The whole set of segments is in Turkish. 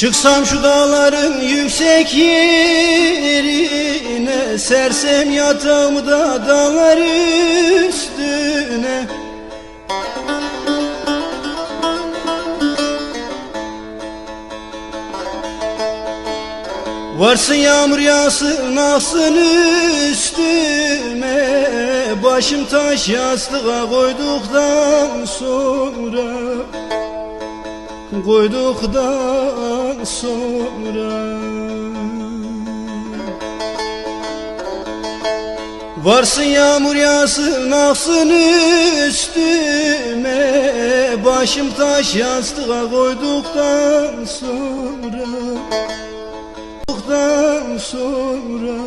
Çıksam şu dağların yüksek yerine Sersem yatağımı da dağlar üstüne. Varsın yağmur yağsın alsın üstüme. Başım taş yastığa koyduktan sonra Koyduktan sonra. Varsın yağmur yağsın aksın üstüme. Başım taş yastığa koyduktan sonra. Olduktan sonra.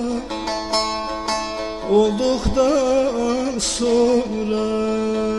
Olduktan sonra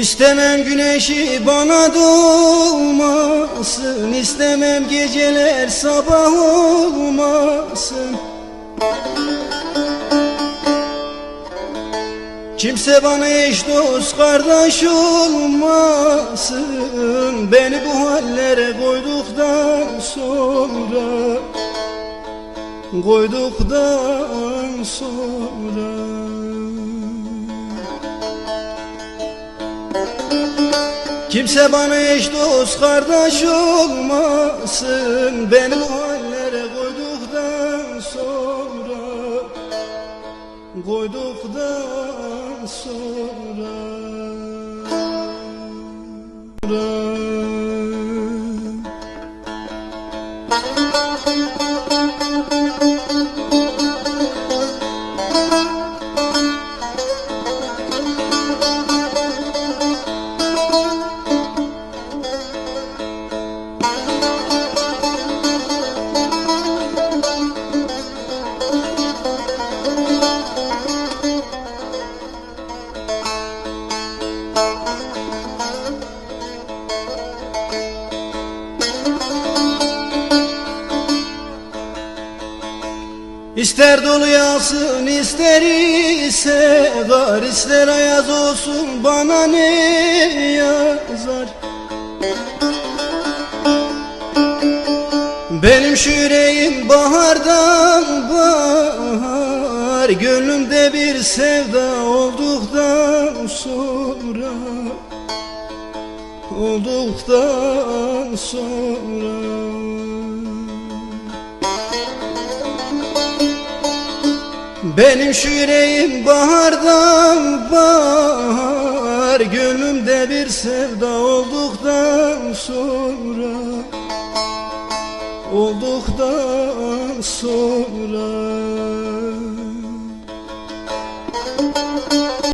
İstemem güneşi bana doğmasın İstemem geceler sabah olmasın. Kimse bana eş dost kardeş olmasın. Beni bu hallere koyduktan sonra Koyduktan sonra Kimse bana eş dost kardeş olmasın. Beni bu hallere koyduktan sonra Koyduktan sonra İster dolu yağsın ister ise gar ister ayaz olsun bana ne yazar? Benim şu yüreğim bahardan bahar Gönlümde bir sevda olduktan sonra Olduktan sonra Benim şu yüreğim bahardan bahar Gönlümde bir sevda olduktan sonra Olduktan sonra